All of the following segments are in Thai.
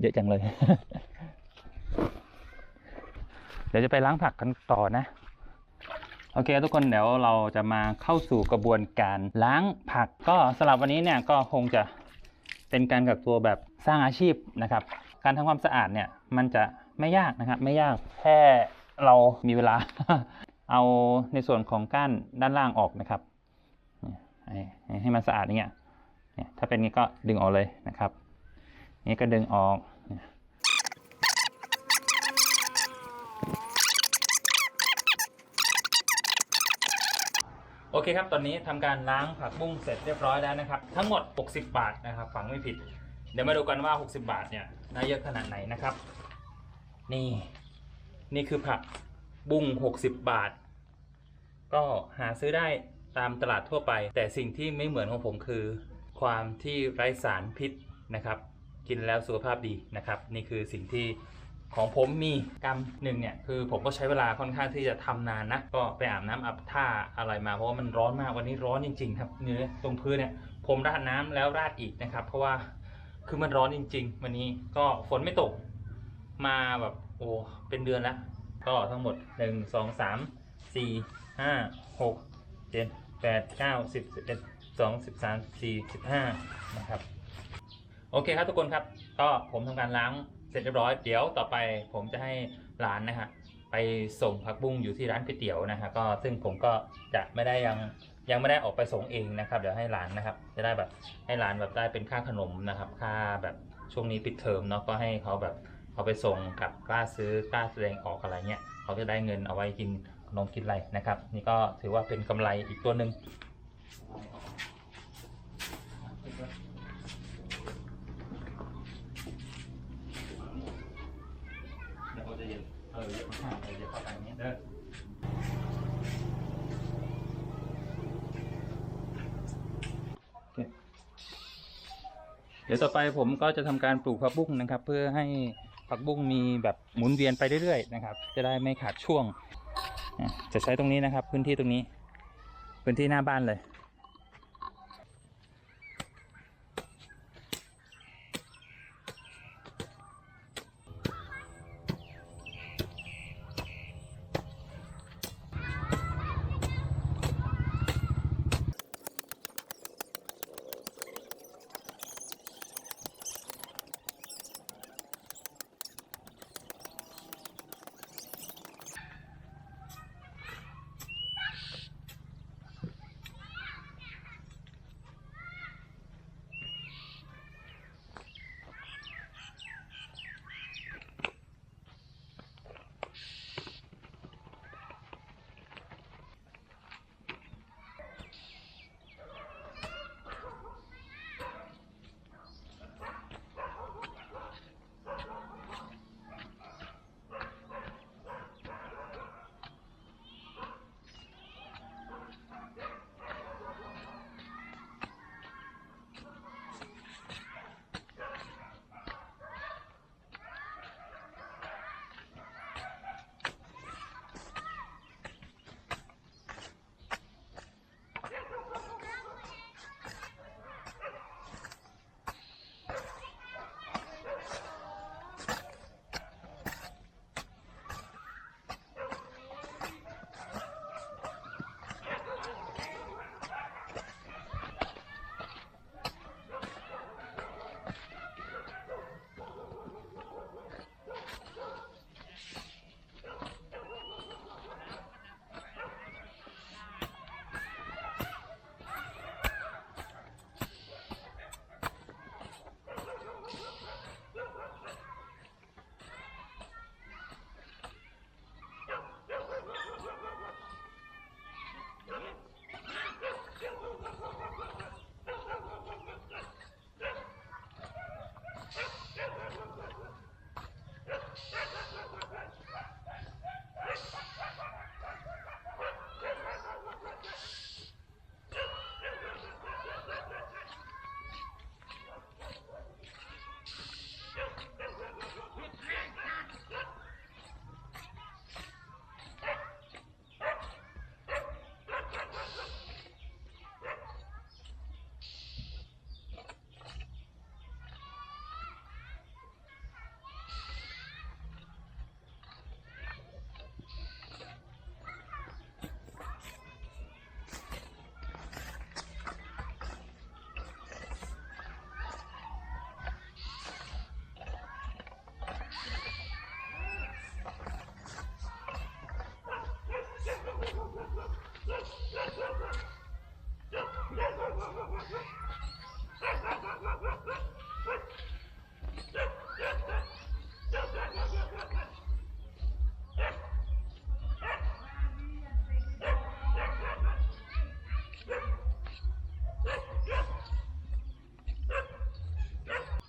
เยอะจังเลย เดี๋ยวจะไปล้างผักกันต่อนะ โอเคทุกคนเดี๋ยวเราจะมาเข้าสู่กระบวนการล้างผักก็สำหรับวันนี้เนี่ยก็คงจะเป็นการกักตัวแบบสร้างอาชีพนะครับ การทำความสะอาดเนี่ยมันจะไม่ยากนะครับ ไม่ยากแค่เรามีเวลา เอาในส่วนของก้านด้านล่างออกนะครับให้มันสะอาดอย่างเงี้ยเนี่ยถ้าเป็นงี้ก็ดึงออกเลยนะครับ นี่ก็ดึงออก โอเคครับ ตอนนี้ทำการล้างผักบุ้งเสร็จเรียบร้อยแล้วนะครับ ทั้งหมด 60 บาทนะครับฟังไม่ผิด เดี๋ยวมาดูกันว่า 60 บาทเนี่ยได้เยอะขนาดไหนนะครับ นี่ นี่คือผักบุ้ง60 บาท ก็หาซื้อได้ตามตลาดทั่วไป แต่สิ่งที่ไม่เหมือนของผมคือ ความที่ไร้สารพิษนะครับ กินแล้วสุขภาพดีนะครับ นี่คือสิ่งที่ของผมมีกรรมหนึ่งเนี่ยคือผมก็ใช้เวลาค่อนข้างที่จะทำนานนะก็ไปอาบน้ำอาบท่าอะไรมาเพราะว่ามันร้อนมากวันนี้ร้อนจริง ๆ ครับเนื้อตรงพื้นเนี่ยผมราดน้ำแล้วราดอีกนะครับ เพราะว่าคือมันร้อนจริง ๆ วันนี้ก็ฝนไม่ตกมาแบบโอ้เป็นเดือนแล้ว ก็ทั้งหมด 1 2 3 4 5 6 7 8 9 10 11 12 13 14 15นะครับ โอเคครับทุกคนครับ ก็ผมทำการล้างเสร็จเรียบร้อย เดี๋ยวต่อไปผมจะให้หลานนะฮะไปส่งผักบุ้งอยู่ที่ร้านก๋วยเตี๋ยวนะฮะก็ซึ่งผมก็จะไม่ได้ยังยังไม่ได้ออกไปส่งเองนะครับ เดี๋ยวให้หลานนะครับ จะได้แบบให้หลานแบบได้เป็นค่าขนมนะครับ ค่าแบบช่วงนี้ปิดเทอมเนาะก็ให้เขาแบบเอาไปส่งกับกล้าซื้อกล้าแสดงออกอะไรเงี้ยเขาจะได้เงินเอาไว้กินขนมกินอะไรนะครับ นี่ก็ถือว่าเป็นกำไรอีกตัวหนึ่ง เดี๋ยวเขา จะเย็นเออเดี๋ยวข้างเออเดี๋ยวเข้าไปนี้เด้อเดี๋ยวต่อไปผมก็จะทำการปลูกผักบุ้งนะครับ เพื่อให้ผักบุ้งมีแบบหมุนเวียนไปเรื่อยๆนะครับ จะได้ไม่ขาดช่วง จะใช้ตรงนี้นะครับ พื้นที่ตรงนี้ พื้นที่หน้าบ้านเลย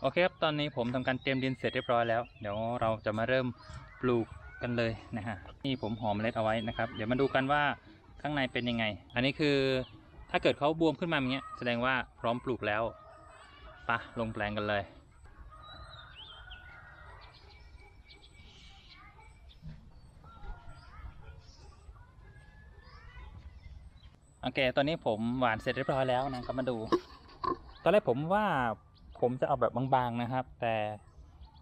โอเคครับ ตอนนี้ผมทำการเตรียมดินเสร็จเรียบร้อยแล้ว เดี๋ยวเราจะมาเริ่มปลูกกันเลยนะฮะ นี่ผมห่อเมล็ดเอาไว้นะครับ เดี๋ยวมาดูกันว่าข้างในเป็นยังไง อันนี้คือถ้าเกิดเขาบวมขึ้นมาอย่างเงี้ย แสดงว่าพร้อมปลูกแล้วปะลงแปลงกันเลยโอเค ตอนนี้ผมหวานเสร็จเรียบร้อยแล้วนะครับมาดู ตอนแรกผมว่า ผมจะเอาแบบบางๆนะครับ แต่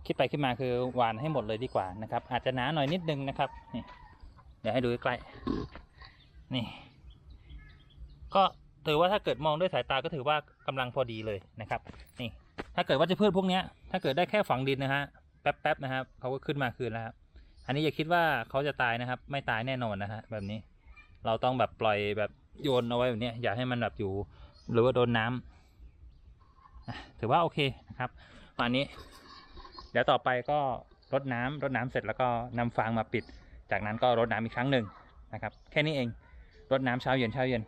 คิดไปคิดมาคือหวานให้หมดเลยดีกว่านะครับ อาจจะหนาหน่อยนิดนึงนะครับนี่เดี๋ยวให้ดูใกล้ๆนี่ ก็ถือว่าถ้าเกิดมองด้วยสายตาก็ถือว่ากำลังพอดีเลยนะครับ นี่ ถ้าเกิดว่าจะพืชพวกเนี้ยถ้าเกิดได้แค่ฝังดินนะฮะแป๊บๆนะครับเขาก็ขึ้นมาคืนแล้วครับอันนี้อย่าคิดว่าเขาจะตายนะครับ ไม่ตายแน่นอนนะฮะแบบนี้ เราต้องแบบปล่อยแบบโยนเอาไว้แบบนี้อย่าให้มันแบบอยู่ หรือว่าโดนน้ำอะ ถือว่าโอเคนะครับวันนี้ เดี๋ยวต่อไปก็รดน้ำรดน้ำเสร็จแล้วก็นำฟางมาปิด จากนั้นก็รดน้ำอีกครั้งหนึ่งนะครับ แค่นี้เองรดน้ำเช้าเย็นเช้าเย็น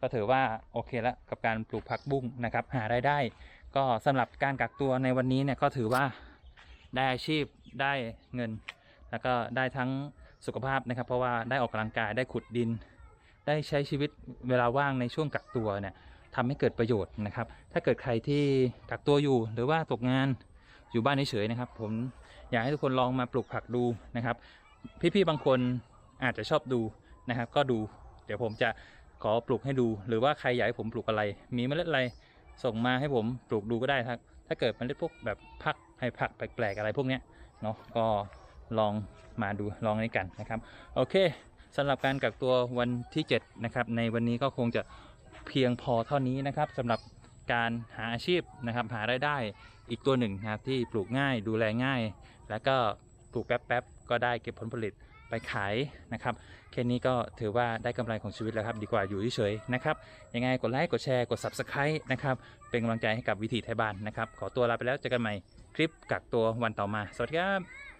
ก็ถือว่าโอเคแล้วกับการปลูกผักบุ้งนะครับ หารายได้ ก็สำหรับการกักตัวในวันนี้เนี่ยก็ถือว่าได้อาชีพได้เงิน แล้วก็ได้ทั้งสุขภาพนะครับ เพราะว่าได้ออกกำลังกายได้ขุดดิน ได้ใช้ชีวิตเวลาว่างในช่วงกักตัวเนี่ย ทำให้เกิดประโยชน์นะครับ ถ้าเกิดใครที่กักตัวอยู่หรือว่าตกงานอยู่บ้านเฉยๆนะครับ ผมอยากให้ทุกคนลองมาปลูกผักดูนะครับ พี่ๆบางคนอาจจะชอบดูนะครับ ก็ดู เดี๋ยวผมจะขอปลูกให้ดู หรือว่าใครอยากให้ผมปลูกอะไร มีเมล็ดอะไรส่งมาให้ผมปลูกดูก็ได้ครับ ถ้าเกิดเมล็ดพวกแบบผักให้ผักแปลกๆอะไรพวกเนี้ยเนาะก็ลองมาดูลองนี้กันนะครับ โอเคสำหรับการกักตัววันที่ 7 นะครับ ในวันนี้ก็คงจะ เพียงพอเท่านี้นะครับสำหรับการหาอาชีพนะครับหารายได้อีกตัวหนึ่งนะครับที่ปลูกง่ายดูแลง่าย แล้วก็ปลูกแป๊บๆก็ได้เก็บผลผลิตไปขายนะครับแค่นี้ก็ถือว่าได้กำไรของชีวิตแล้วครับ ดีกว่าอยู่เฉยๆนะครับยังไงกดไลค์กดแชร์กด Subscribe นะครับเป็นกำลังใจให้กับวิถีไทยบ้านนะครับ ขอตัวลาไปแล้วเจอกันใหม่คลิปกักตัววันต่อมา สวัสดีครับ